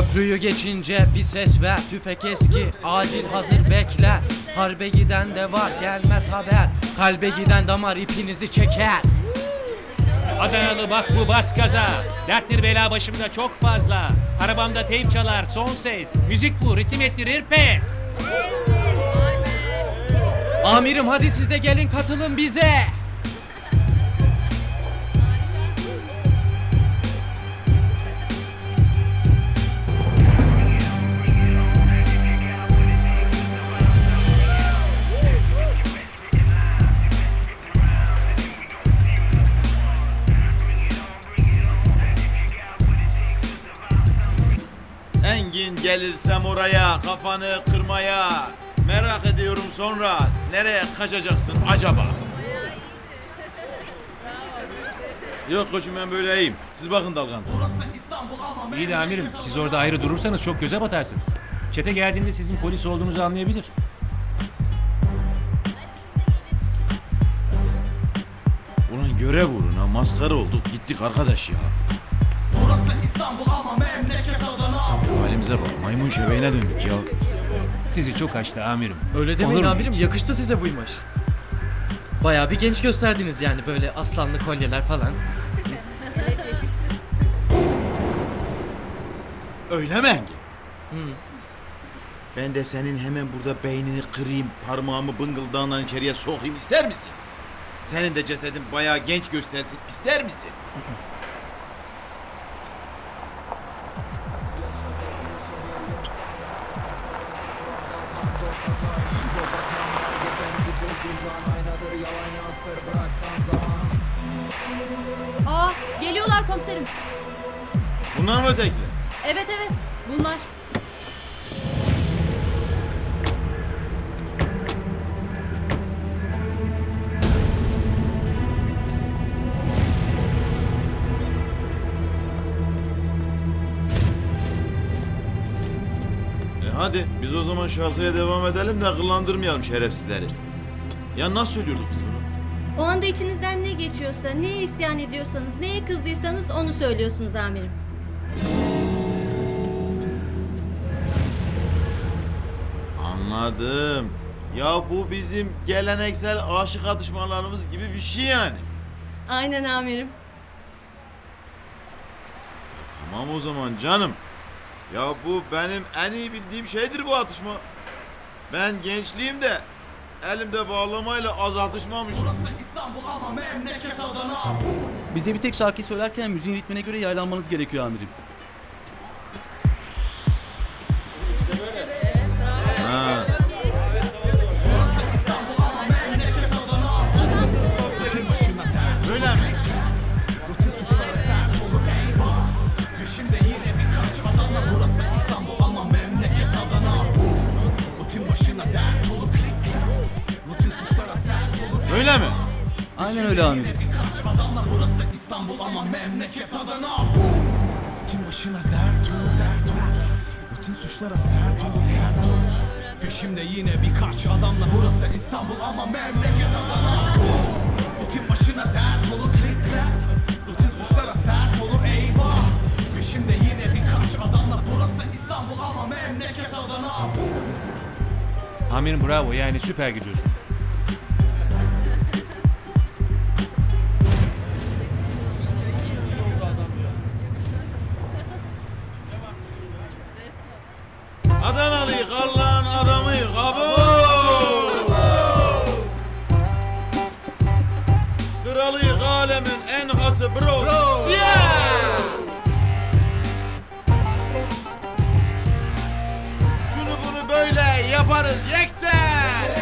Köprüyü geçince bir ses ver Tüfek eski acil hazır bekler Harbe giden de var gelmez haber Kalbe giden damar ipinizi çeker Adanalı bak bu bas gaza. Derttir bela başımda çok fazla. Arabamda teyp çalar son ses. Müzik bu ritim ettirir pes. Amirim hadi siz de gelin katılın bize Engin gelirsem oraya kafanı kırmaya Merak ediyorum sonra nereye kaçacaksın acaba? Yok koçum ben böyle iyiyim. Siz bakın dalganıza. İyi de amirim siz orada ayrı durursanız çok göze batarsınız. Çete geldiğinde sizin polis olduğunuzu anlayabilir. Ulan görev uğruna maskara olduk gittik arkadaş ya. Burası İstanbul ama memleket Adana Halimize bak maymun şebeğine döndük ya. Sizi çok açtı amirim. Öyle demeyin Olur mu amirim hiç? yakıştı size bu imaj Bayağı bir genç gösterdiniz yani böyle aslanlı kolyeler falan Öyle mi Engin? Ben de senin hemen burada beynini kırayım, parmağımı bıngıldağından içeriye sokayım ister misin? Senin de cesedin bayağı genç göstersin ister misin? Aa geliyorlar komiserim. Bunlar mı ötekiler? Evet evet bunlar. E hadi biz o zaman şarkıya devam edelim de akıllandırmayalım şerefsizleri. Ya nasıl söylüyorduk biz bunu? O anda içinizden ne geçiyorsa, neye isyan ediyorsanız, neye kızdıysanız onu söylüyorsunuz amirim. Anladım. Ya bu bizim geleneksel aşık atışmalarımız gibi bir şey yani. Aynen amirim. Tamam o zaman canım. Ya bu benim en iyi bildiğim şeydir bu atışma. Ben gençliğimde elimde bağlamayla az atışmamışım. Burası İstanbul ama memleket Adana Bizde bir tek şarkıyı söylerken müziğin ritmine göre yaylanmanız gerekiyor amirim. Ha. Burası İstanbul ama memleket Adana Rutin başına dert Öyle mi? Rutin suçlara sert olur eyvah Peşimde Öyle mi? Aynen öyle amirim. Birkaç adamla burası İstanbul ama memleket Adana Kim başına dert olur dert olur. Rutin suçlara sert olur sert olur. Peşimde yine birkaç adamla burası İstanbul ama memleket Adana. Rutin başına dert olur klik clap Rutin suçlara sert olur eyvah. Peşimde yine birkaç adamla burası İstanbul ama memleket Adana. Amirim bravo. Yani süper gidiyorsunuz. Yaparız yekten.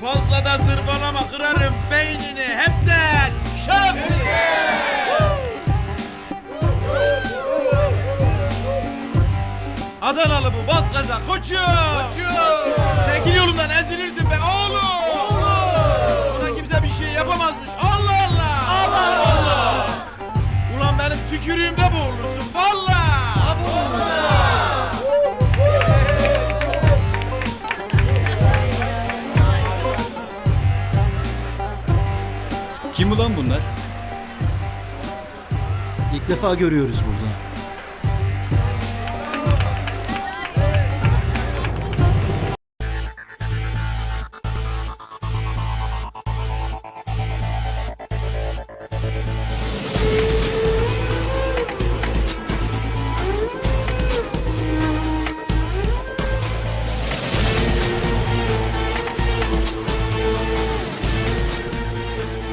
Fazla da zırvalama kırarım beynini hepten. Şerefsiz. Adanalı bu bas gaza koçum. Çekil yolumdan ezilirsin be oğlum. Oğlum. Buna kimse bir şey yapamazmış. Allah Allah. Allah Allah. Ulan benim tükürüğümde boğulursun Kim ulan bunlar? İlk defa görüyoruz burada.